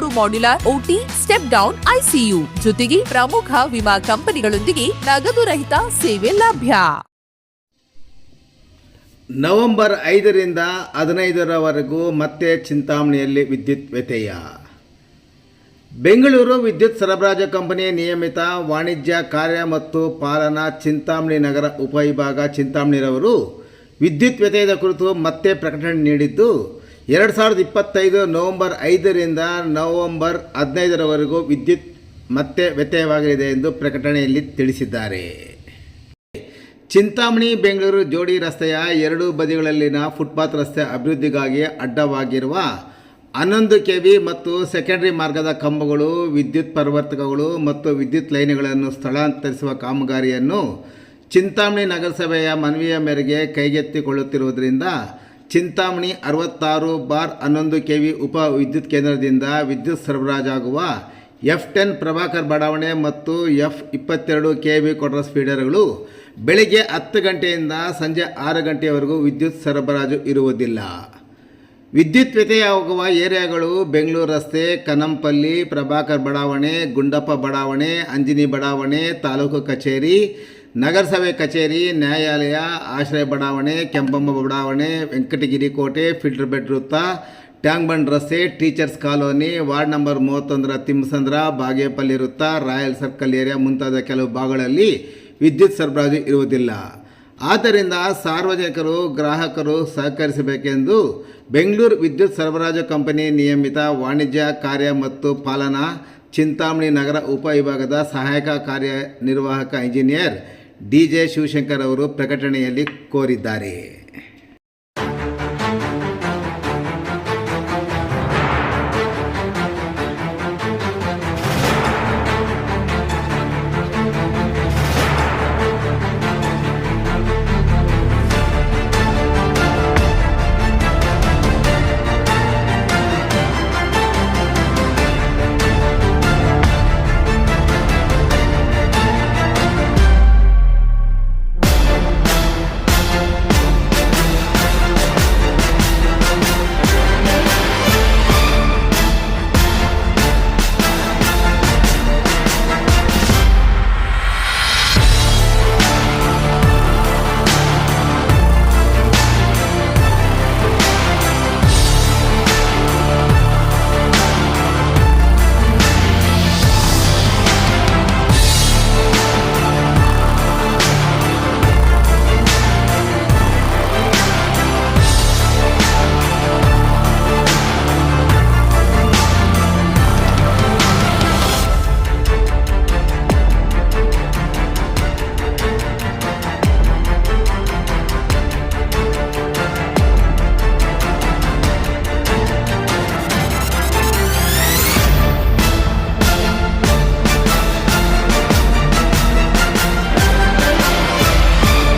ಮೂರು modular OT step down ICU ಜೊತೆಗೆ ಪ್ರಮುಖ ವಿಮಾ ಕಂಪನಿಗಳೊಂದಿಗೆ ನಗದು ರಹಿತ ಸೇವೆ ಲಭ್ಯ. ನವೆಂಬರ್ ಐದರಿಂದ ಹದಿನೈದರವರೆಗೂ ಮತ್ತೆ ಚಿಂತಾಮಣಿಯಲ್ಲಿ ವಿದ್ಯುತ್ ವ್ಯತ್ಯಯ. ಬೆಂಗಳೂರು ವಿದ್ಯುತ್ ಸರಬರಾಜು ಕಂಪನಿಯ ನಿಯಮಿತ ವಾಣಿಜ್ಯ ಕಾರ್ಯ ಮತ್ತು ಪಾಲನಾ ಚಿಂತಾಮಣಿ ನಗರ ಉಪವಿಭಾಗ ಚಿಂತಾಮಣಿರವರು ವಿದ್ಯುತ್ ವ್ಯತ್ಯಯದ ಕುರಿತು ಮತ್ತೆ ಪ್ರಕಟಣೆ ನೀಡಿದ್ದು ಎರಡು ಸಾವಿರದ ಇಪ್ಪತ್ತೈದು ನವೆಂಬರ್ ಐದರಿಂದ ನವಂಬರ್ ಹದಿನೈದರವರೆಗೂ ವಿದ್ಯುತ್ ಮತ್ತೆ ವ್ಯತ್ಯಯವಾಗಲಿದೆ ಎಂದು ಪ್ರಕಟಣೆಯಲ್ಲಿ ತಿಳಿಸಿದ್ದಾರೆ. ಚಿಂತಾಮಣಿ, ಬೆಂಗಳೂರು, ಜೋಡಿ ರಸ್ತೆಯ ಎರಡೂ ಬದಿಗಳಲ್ಲಿನ ಫುಟ್ಪಾತ್ ರಸ್ತೆ ಅಭಿವೃದ್ಧಿಗಾಗಿ ಅಡ್ಡವಾಗಿರುವ ಹನ್ನೊಂದು ಕೆ ವಿ ಮತ್ತು ಸೆಕೆಂಡರಿ ಮಾರ್ಗದ ಕಂಬಗಳು, ವಿದ್ಯುತ್ ಪರಿವರ್ತಕಗಳು ಮತ್ತು ವಿದ್ಯುತ್ ಲೈನ್ಗಳನ್ನು ಸ್ಥಳಾಂತರಿಸುವ ಕಾಮಗಾರಿಯನ್ನು ಚಿಂತಾಮಣಿ ನಗರಸಭೆಯ ಮನವಿಯ ಮೇರೆಗೆ ಕೈಗೆತ್ತಿಕೊಳ್ಳುತ್ತಿರುವುದರಿಂದ ಚಿಂತಾಮಣಿ ಅರವತ್ತಾರು ಬಾರ್ ಹನ್ನೊಂದು ಕೆ ವಿ ಉಪ ವಿದ್ಯುತ್ ಕೇಂದ್ರದಿಂದ ವಿದ್ಯುತ್ ಸರಬರಾಜಾಗುವ ಎಫ್ ಟೆನ್ ಪ್ರಭಾಕರ್ ಬಡಾವಣೆ ಮತ್ತು ಎಫ್ ಇಪ್ಪತ್ತೆರಡು ಕೆ ವಿ ಕೊಟ್ರಸ್ ಫೀಡರ್ಗಳು ಬೆಳಿಗ್ಗೆ ಹತ್ತು ಗಂಟೆಯಿಂದ ಸಂಜೆ ಆರು ಗಂಟೆಯವರೆಗೂ ವಿದ್ಯುತ್ ಸರಬರಾಜು ಇರುವುದಿಲ್ಲ. ವಿದ್ಯುತ್ ವ್ಯತ್ಯಯವಾಗುವ ಏರಿಯಾಗಳು ಬೆಂಗಳೂರು ರಸ್ತೆ, ಕನಂಪಲ್ಲಿ, ಪ್ರಭಾಕರ್ ಬಡಾವಣೆ, ಗುಂಡಪ್ಪ ಬಡಾವಣೆ, ಅಂಜಿನಿ ಬಡಾವಣೆ, ತಾಲೂಕು ಕಚೇರಿ ನಗರಸಭೆ ಕಚೇರಿ, ನ್ಯಾಯಾಲಯ, ಆಶ್ರಯ ಬಡಾವಣೆ, ಕೆಂಪಮ್ಮ ಬಡಾವಣೆ, ವೆಂಕಟಗಿರಿ ಕೋಟೆ, ಫಿಲ್ಟರ್ ಬೆಡ್ ವೃತ್ತ ಟ್ಯಾಂಗ್ ಬಂಡ್ ರಸ್ತೆ, ಟೀಚರ್ಸ್ ಕಾಲೋನಿ, ವಾರ್ಡ್ ನಂಬರ್ ಮೂವತ್ತೊಂದರ ತಿಮ್ಮಸಂದ್ರ, ಬಾಗೇಪಲ್ಲಿ ವೃತ್ತ, ರಾಯಲ್ ಸರ್ಕಲ್ ಏರಿಯಾ ಮುಂತಾದ ಕೆಲವು ಭಾಗಗಳಲ್ಲಿ ವಿದ್ಯುತ್ ಸರಬರಾಜು ಇರುವುದಿಲ್ಲ. ಆದ್ದರಿಂದ ಸಾರ್ವಜನಿಕರು, ಗ್ರಾಹಕರು ಸಹಕರಿಸಬೇಕೆಂದು ಬೆಂಗಳೂರು ವಿದ್ಯುತ್ ಸರಬರಾಜು ಕಂಪನಿ ನಿಯಮಿತ ವಾಣಿಜ್ಯ ಕಾರ್ಯ ಮತ್ತು ಪಾಲನಾ ಚಿಂತಾಮಣಿ ನಗರ ಉಪವಿಭಾಗದ ಸಹಾಯಕ ಕಾರ್ಯನಿರ್ವಾಹಕ ಇಂಜಿನಿಯರ್ ಡಿ ಜೆ ಶಿವಶಂಕರ್ ಅವರು ಪ್ರಕಟಣೆಯಲ್ಲಿ ಕೋರಿದ್ದಾರೆ.